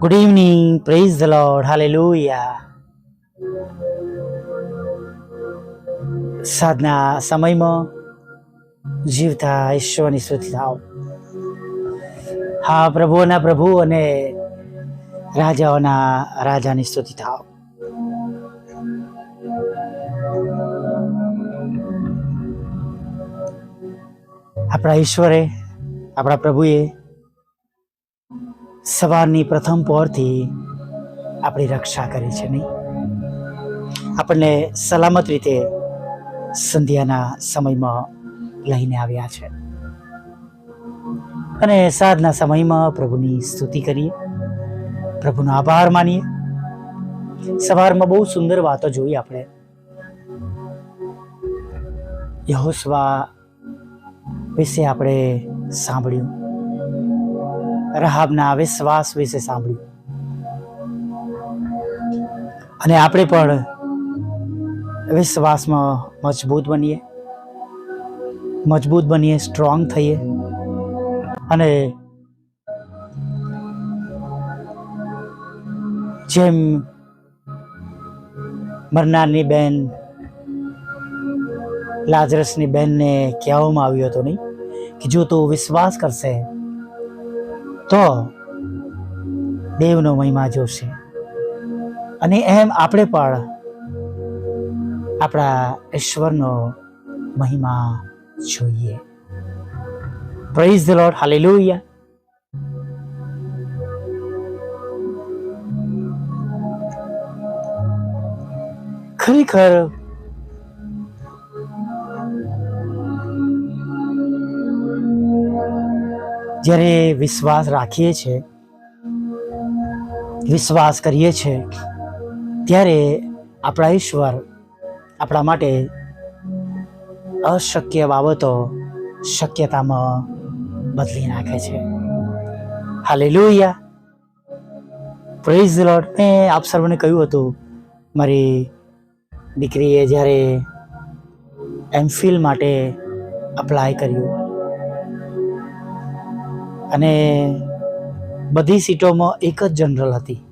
Good evening praise the lord hallelujah સાધના સમયમાં જીવતા ઈશ્વરની સ્તુતિ થાવ. હા, પ્રભુઓના પ્રભુ અને રાજાઓના રાજાની સ્તુતિ થાવ. આપણા ઈશ્વરે, આપણા પ્રભુએ સવારની પ્રથમ પહોરથી આપણી રક્ષા કરી છે, નહીં? આપણને સલામત રીતે સંધ્યાના સમયમાં લઈને આવ્યા છે. અને સાંજના સમયમાં પ્રભુની સ્તુતિ કરીએ, પ્રભુનો આભાર માનીએ. સવારમાં બહુ સુંદર વાતો જોઈ આપણે. યહોસ્વા વિશે આપણે સાંભળ્યું. રહાબના વિશ્વાસ વિશે સાંભળ્યું. અને આપણે પણ વિશ્વાસમાં મજબૂત બનીએ. મજબૂત બનીએ, સ્ટ્રોંગ થઈએ. અને જેમ મરનારની બેન, લાજરસની બેનને કહેવામાં આવ્યું હતું નહીં, કે જો તું વિશ્વાસ કરશે તો દેવનો મહિમા જોશે. અને એમ આપણે પણ આપણા ઈશ્વરનો મહિમા જોઈએ. પ્રેઝ ધ લોર્ડ હાલેલુયા ખરેખર જ્યારે વિશ્વાસ રાખીએ છીએ વિશ્વાસ કરીએ છીએ ત્યારે આપણા ઈશ્વર આપણા માટે અશક્ય બાબતો શક્યતામાં બદલી નાખે છે. હાલેલુયા. પ્રેઝ લોટ મેં આપ સર્વને કહ્યું હતું, મારી દીકરીએ જ્યારે એમફિલ માટે અપ્લાય કર્યું. અને બધી સીટોમાં એક જ જનરલ હતી.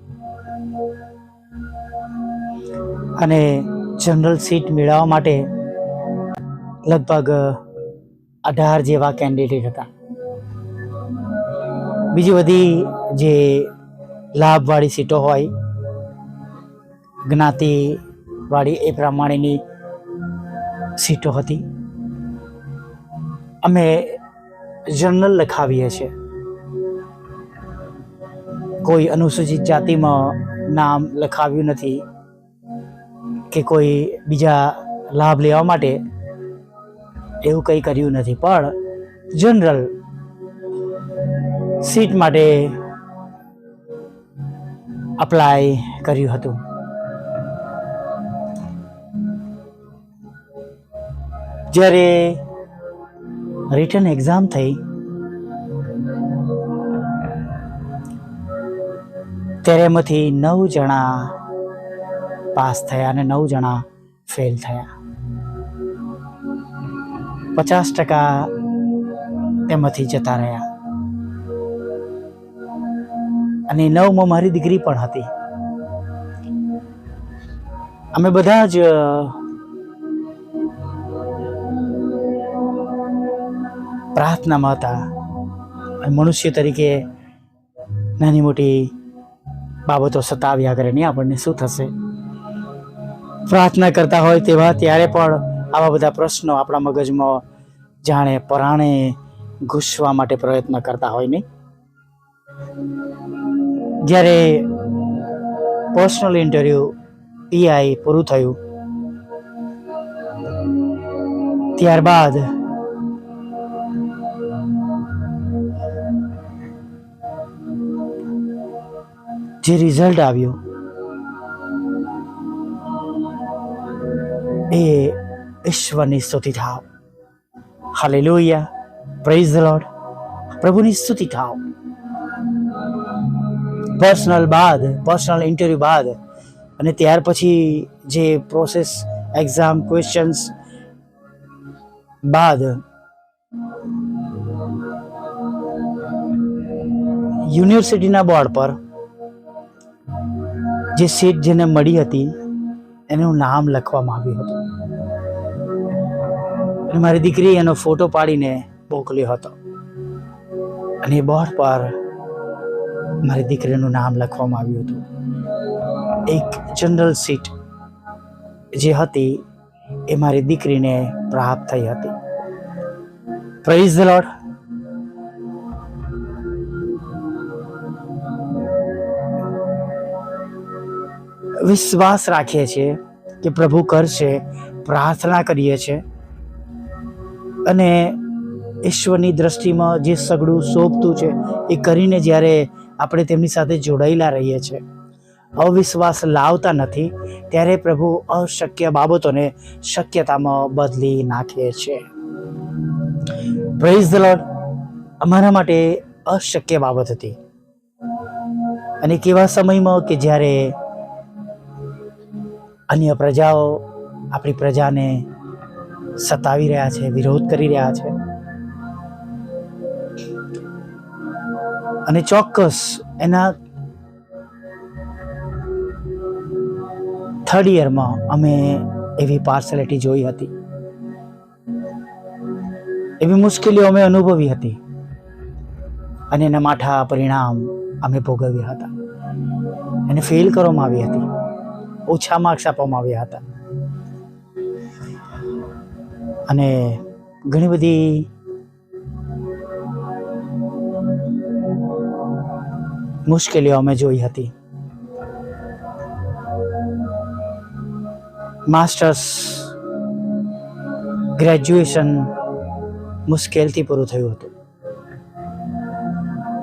અને જનરલ સીટ મેળવવા માટે લગભગ અઢાર જેવા કેન્ડિડેટ હતા. બીજી બધી જે લાભવાળી સીટો હોય, જ્ઞાતિવાળી એ પ્રમાણેની સીટો હતી. અમે જનરલ લખાવીએ છીએ. કોઈ અનુસૂચિત જાતિમાં નામ લખાવ્યું નથી કે કોઈ બીજા લાભ લેવા માટે એવું કંઈ કર્યું નથી. પણ જનરલ સીટ માટે અપ્લાય કર્યું હતું. જ્યારે રિટર્ન એક્ઝામ થઈ ત્યારે નવ જણા પાસ થયા અને નવ જણા ફેલ થયા. પચાસ ટકા તેમાંથી જતા રહ્યા. અને નવમાં મારી દીકરી પણ હતી. અમે બધા જ પ્રાર્થનામાં હતા. મનુષ્ય તરીકે નાની મોટી બાબતો સતાવ્યા કરે નહીં આપણને શું થશે? પ્રાર્થના કરતા હોય તેવા ત્યારે પણ આવા બધા પ્રશ્નો આપણા મગજમાં જાણે પરાણે ઘૂસવા માટે પ્રયત્ન કરતા હોય નહીં. જ્યારે પર્સનલ ઇન્ટરવ્યૂ પીઆઈ પૂરું થયું, ત્યારબાદ જે રિઝલ્ટ આવ્યું એ ઈશ્વરની સ્તુતિ થાવ. હાલેલુયા પ્રેઝ લોડ પ્રભુની સ્તુતિ થાવ. પર્સનલ બાદ પર્સનલ ઇન્ટરવ્યૂ બાદ અને ત્યાર પછી જે પ્રોસેસ એક્ઝામ ક્વેશ્ચન્સ બાદ યુનિવર્સિટીના બોર્ડ પર જે સીટ જેને મળી હતી, એનું નામ લખવામાં આવ્યું હતું. અને મારી દીકરી એનો ફોટો પાડીને મોકલ્યો હતો. અને એ બોર્ડ પર મારી દીકરીનું નામ લખવામાં આવ્યું હતું. એક જનરલ સીટ જે હતી, એ મારી દીકરીને પ્રાપ્ત થઈ હતી. પ્રાઇઝ ધ લોર્ડ વિશ્વાસ રાખીએ છીએ કે પ્રભુ કરશે, પ્રાર્થના કરીએ છીએ. અને ઈશ્વરની દ્રષ્ટિમાં જે સગડું શોભતું છે, એ કરીને જ્યારે આપણે તેમની સાથે જોડાયેલા રહીએ છીએ, અવિશ્વાસ લાવતા નથી, ત્યારે પ્રભુ અશક્ય બાબતોને શક્યતામાં બદલી નાખે છે. પ્રેઝ ધ લોર્ડ અમારા માટે અશક્ય બાબત હતી. અને કેવા સમયમાં કે જ્યારે અન્ય પ્રજાઓ આપણી પ્રજાને સતાવી રહ્યા છે, વિરોધ કરી રહ્યા છે. અને ચોક્કસ એના થર્ડ યરમાં અમે એવી પાર્સલિટી જોઈ હતી. એવી મુશ્કેલીઓ અમે અનુભવી હતી. અને એના માઠા પરિણામ અમે ભોગવ્યા હતા. એને ફેલ કરવામાં આવી હતી. ઓછા માર્ક્સ આપવામાં આવ્યા હતા. અને ઘણી બધી મુશ્કેલીઓ અમે જોઈ હતી. માસ્ટર્સ ગ્રેજ્યુએશન મુશ્કેલથી પૂરું થયું હતું.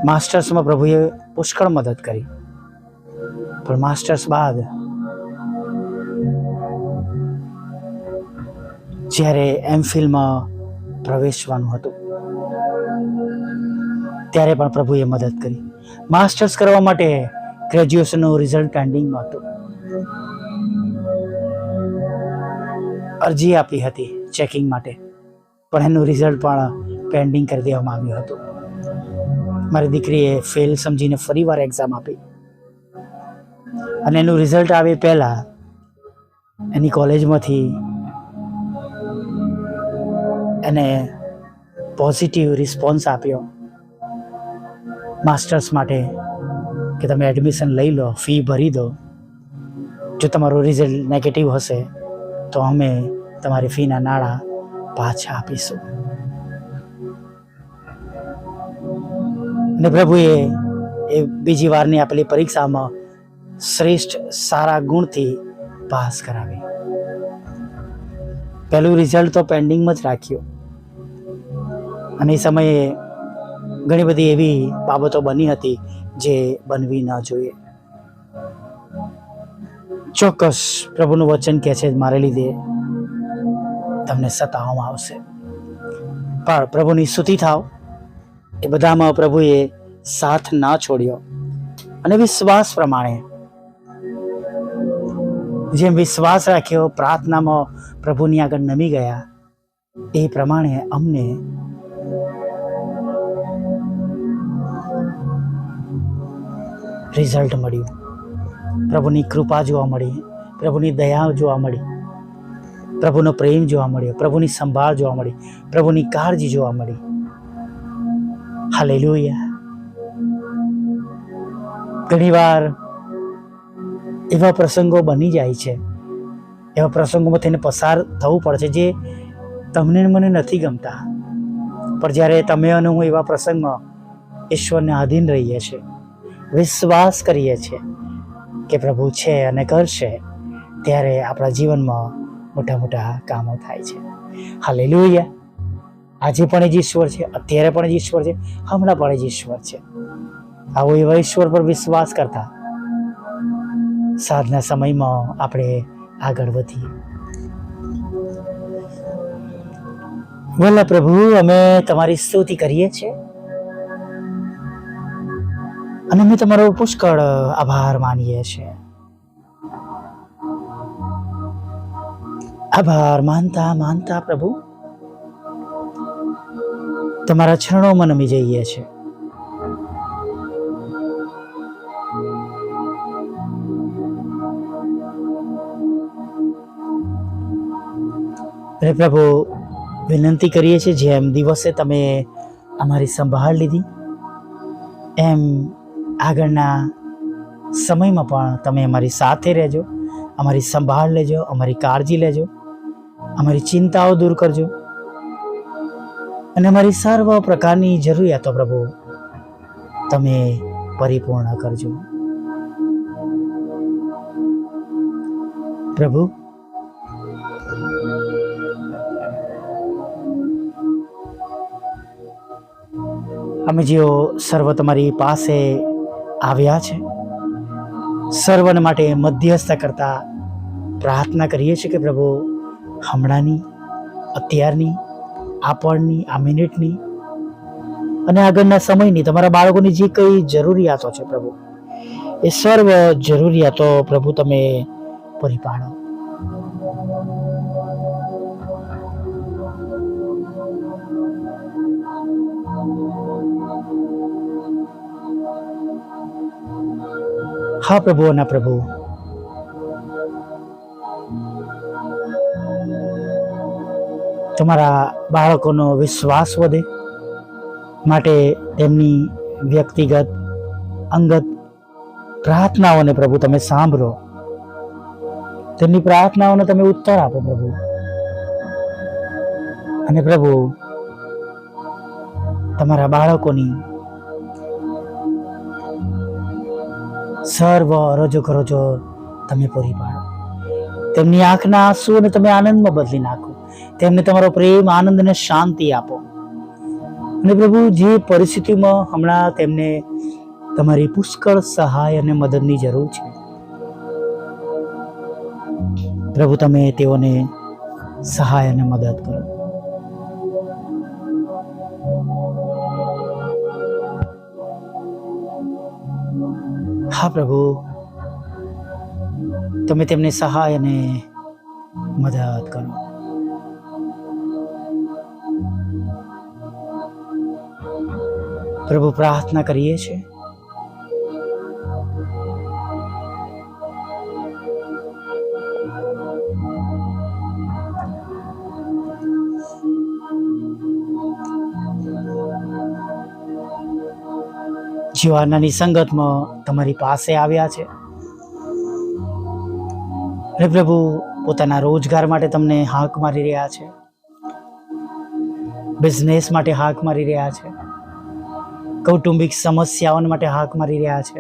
માસ્ટર્સમાં પ્રભુએ પુષ્કળ મદદ કરી. પણ માસ્ટર્સ બાદ જ્યારે એમ ફિલમાં પ્રવેશવાનું હતું. ત્યારે પણ પ્રભુએ મદદ કરી. માસ્ટર્સ કરવા માટે ગ્રેજ્યુએશનનું રિઝલ્ટ પેન્ડિંગમાં હતું. અરજી આપી હતી ચેકિંગ માટે. પણ એનું રિઝલ્ટ પણ પેન્ડિંગ કરી દેવામાં આવ્યું હતું. મારી દીકરીએ ફેલ સમજીને ફરીવાર એક્ઝામ આપી. અને એનું રિઝલ્ટ આવે પહેલાં એની કોલેજમાંથી એને પોઝિટિવ રિસ્પોન્સ આપ્યો માસ્ટર્સ માટે કે તમે એડમિશન લઈ લો ફી ભરી દો. જો તમારું રિઝલ્ટ નેગેટિવ હશે, તો અમે તમારી ફીના નાણાં પાછા આપીશું. અને પ્રભુએ એ બીજી વારની આપેલી પરીક્ષામાં શ્રેષ્ઠ સારા ગુણથી પાસ કરાવી. પહેલું રિઝલ્ટ તો પેન્ડિંગમાં જ રાખ્યું. અને એ સમયે ઘણી બધી એવી બાબતો બની હતી જે બનવી ન જોઈએ. ચોક્કસ પ્રભુનું વચન કહે છે, મારે લીધે તમને સતાવવામાં આવશે. પણ પ્રભુની સ્તુતિ થાવ. એ બધામાં પ્રભુએ સાથ ના છોડ્યો. અને વિશ્વાસ પ્રમાણે જેમ વિશ્વાસ રાખ્યો, પ્રાર્થનામાં પ્રભુની આગળ નમી ગયા, એ પ્રમાણે અમને રિઝલ્ટ મળ્યું. પ્રભુની કૃપા જોવા મળી, પ્રભુની દયા જોવા મળી, પ્રભુનો પ્રેમ જોવા મળ્યો, પ્રભુની સંભાળ જોવા મળી, પ્રભુની કાળજી જોવા મળી. હાલેલુયા ઘણીવાર એવા પ્રસંગો બની જાય છે. એવા પ્રસંગોમાં થઈને પસાર થવું પડે છે જે તમને મને નથી ગમતા. પણ જ્યારે તમે અને હું એવા પ્રસંગમાં ઈશ્વરને આધીન રહીએ છીએ, વિશ્વાસ કરીએ છીએ કે પ્રભુ છે અને કરશે, ત્યારે આપણા જીવનમાં મોટા મોટા કામો થાય છે. હાલેલુયા. આજે પણ એ જ ઈશ્વર છે, અત્યારે પણ જ ઈશ્વર છે, હમણાં પણ જ ઈશ્વર છે. આવો એવા ઈશ્વર પર વિશ્વાસ કરતા સાધના સમયમાં આપણે આગળ વધીએ. વલ્લા પ્રભુ, અમે તમારી સ્તુતિ કરીએ છીએ. અને અમે તમારો પુષ્કળ આભાર માનીએ છીએ. આભાર માનતા માનતા પ્રભુ. તમારા ચરણોમાં નમી જઈએ છીએ. અને પ્રભુ, વિનંતી કરીએ છીએ જેમ દિવસે તમે અમારી સંભાળ લીધી, એમ આગળના સમયમાં પણ તમે અમારી સાથે રહેજો, અમારી સંભાળ લેજો, અમારી કાળજી લેજો, અમારી ચિંતાઓ દૂર કરજો. અને અમારી સર્વ પ્રકારની જરૂરિયાતો પ્રભુ, તમે પરિપૂર્ણ કરજો. પ્રભુ અમે જેઓ સર્વ તમારી પાસે આવ્યા છે, સર્વને માટે મધ્યસ્થ કરતા પ્રાર્થના કરીએ છીએ કે પ્રભુ હમણાંની, અત્યારની આપણની આ મિનિટની અને આગળના સમયની તમારા બાળકોની જે કઈ જરૂરિયાતો છે પ્રભુ, એ સર્વ જરૂરિયાતો પ્રભુ તમે પૂરી પાડો. હા, પ્રભુ અને પ્રભુ. તમારા બાળકોનો વિશ્વાસ વધે માટે તેમની વ્યક્તિગત, અંગત પ્રાર્થનાઓને પ્રભુ તમે સાંભળો. તેમની પ્રાર્થનાઓને તમે ઉત્તર આપો, પ્રભુ. અને પ્રભુ, તમારા બાળકોની સર્વ રજો કરો છો તમે પૂરી પાડો. તેમની આંખના આંસુઓને તમે આનંદમાં બદલી નાખો. તેમને તમારો પ્રેમ, આનંદ અને શાંતિ આપો. અને પ્રભુ, જે પરિસ્થિતિમાં હમણાં તેમને તમારી પુષ્કળ સહાય અને મદદની જરૂર છે. પ્રભુ, તમે તેઓને સહાય અને મદદ કરો. હા પ્રભુ. તમે તેમને સહાય અને મદદ કરો. પ્રભુ પ્રાર્થના કરીએ છીએ. જીવાનાની સંગતમાં તમારી પાસે આવ્યા છે. હે પ્રભુ, પોતાના રોજગાર માટે તમને હાક મારી રહ્યા છે. બિઝનેસ માટે હાક મારી રહ્યા છે. કૌટુંબિક સમસ્યાઓ માટે હાક મારી રહ્યા છે.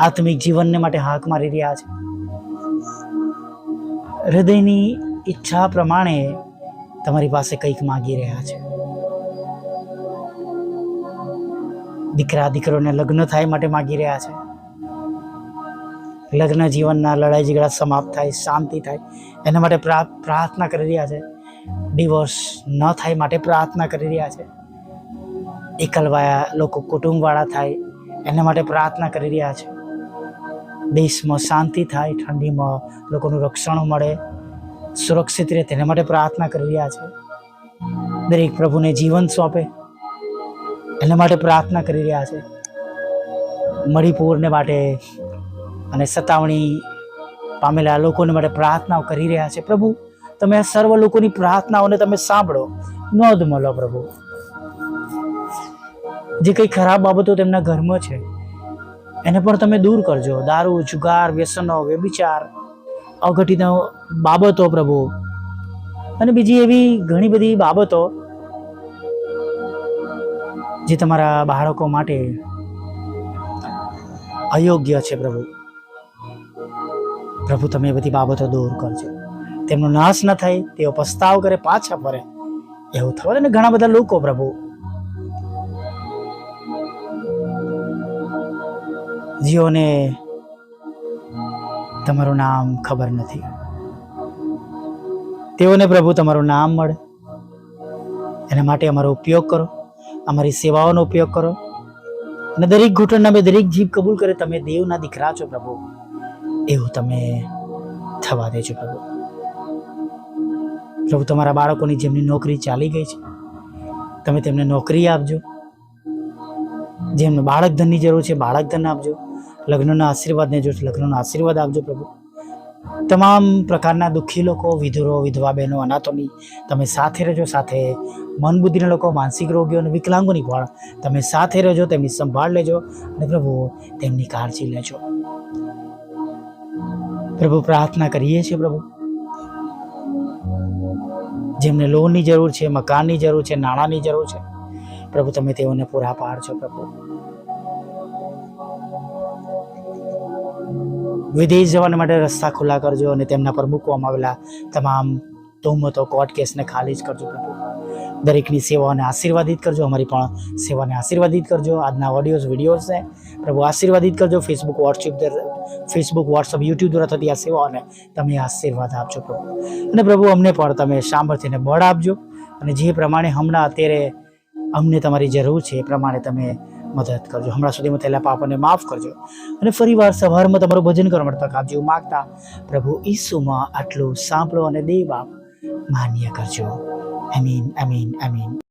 આત્મિક જીવનને માટે હાક મારી રહ્યા છે. હૃદયની ઈચ્છા પ્રમાણે તમારી પાસે કંઈક માગી રહ્યા છે. દીકરા દીકરોને લગ્ન થાય માટે માગી રહ્યા છે. લગ્ન જીવનના લડાઈ ઝઘડા સમાપ્ત થાય, શાંતિ થાય, એના માટે પ્રા- પ્રાર્થના કરી રહ્યા છે. ડિવોર્સ ન થાય માટે પ્રાર્થના કરી રહ્યા છે. એકલવાયા લોકો કુટુંબવાળા થાય, એના માટે પ્રાર્થના કરી રહ્યા છે. દેશમાં શાંતિ થાય, ઠંડીમાં લોકોનું રક્ષણ મળે, સુરક્ષિત રહે તેના માટે પ્રાર્થના કરી રહ્યા છે. દરેક પ્રભુને જીવન સોંપે એના માટે પ્રાર્થના કરી રહ્યા છે. મણિપુરને માટે અને સતાવણી પામેલા લોકોને માટે પ્રાર્થનાઓ કરી રહ્યા છે. પ્રભુ, તમે આ સર્વ લોકોની પ્રાર્થનાઓને તમે સાંભળો. નોંધ મળો પ્રભુ. જે કંઈ ખરાબ બાબતો તેમના ઘરમાં છે, એને પણ તમે દૂર કરજો. દારૂ, જુગાર, વ્યસનો, વ્યભિચાર, અઘટિત બાબતો પ્રભુ. અને બીજી એવી ઘણી બધી બાબતો જે તમારા બાળકો માટે અયોગ્ય છે પ્રભુ. પ્રભુ, તમે એ બધી બાબતો દૂર કરજો. તેમનો નાશ ન થાય, તેઓ પસ્તાવ કરે, પાછા ફરે. એવું થવા દે ને ઘણા બધા લોકો પ્રભુ. જેઓને તમારું નામ ખબર નથી. તેઓને પ્રભુ તમારું નામ મળે. એના માટે અમારો ઉપયોગ કરો. અમારી સેવાઓનો ઉપયોગ કરો. અને દરેક ઘૂંટણના બે દરેક જીભ કબૂલ કરે, તમે દેવના દીકરા છો પ્રભુ. એવું તમે થવા દેજો પ્રભુ. પ્રભુ, તમારા બાળકોની જેમની નોકરી ચાલી ગઈ છે, તમે તેમને નોકરી આપજો. જેમને બાળક ધનની જરૂર છે, બાળક ધન આપજો. લગ્નના આશીર્વાદને જો લગ્નનો આશીર્વાદ આપજો પ્રભુ. તમામ પ્રકારના દુઃખી લોકો, વિધુરો, વિધવા બહેનો, અનાથોની તમે સાથે રહેજો, સાથે મન બુદ્ધિના લોકો, માનસિક રોગીઓ અને વિકલાંગોની પણ તમે સાથે રહેજો, તેમની સંભાળ લેજો અને પ્રભુ તેમની કાળજી લેજો. પ્રભુ પ્રાર્થના કરીએ છીએ પ્રભુ. જેમને લોનની જરૂર છે, મકાનની જરૂર છે, નાણાંની જરૂર છે, પ્રભુ તમે તેઓને પૂરા પાડજો પ્રભુ. વિદેશ જવાના માટે રસ્તા ખુલ્લા કરજો અને તેમના પર મૂકવામાં આવેલા તમામ તોહમતો કોર્ટ કેસને ખાલી જ કરજો પ્રભુ. દરેકની સેવાઓને આશીર્વાદિત કરજો. અમારી પણ સેવાને આશીર્વાદિત કરજો. આજના ઓડિયોઝ વિડીયોઝને પ્રભુ આશીર્વાદિત કરજો Facebook WhatsApp Facebook WhatsApp YouTube દ્વારા થતી આ સેવાઓને તમે આશીર્વાદ આપજો પ્રભુ. અને પ્રભુ, અમને પણ તમે સામર્થ્યને બળ આપજો. અને જે પ્રમાણે હમણાં અત્યારે અમને તમારી જરૂર છે, એ પ્રમાણે તમે મદદ કરજો. હમણાં સુધીમાં થયેલા પાપોને માફ કરજો. અને ફરીવાર સવારમાં તમારું ભજન કરવા માટે તક આપજો. માગતા પ્રભુ ઈસુમાં આટલું સાંભળો અને દેવ આપ માન્ય કરજો. અમીન અમીન અમીન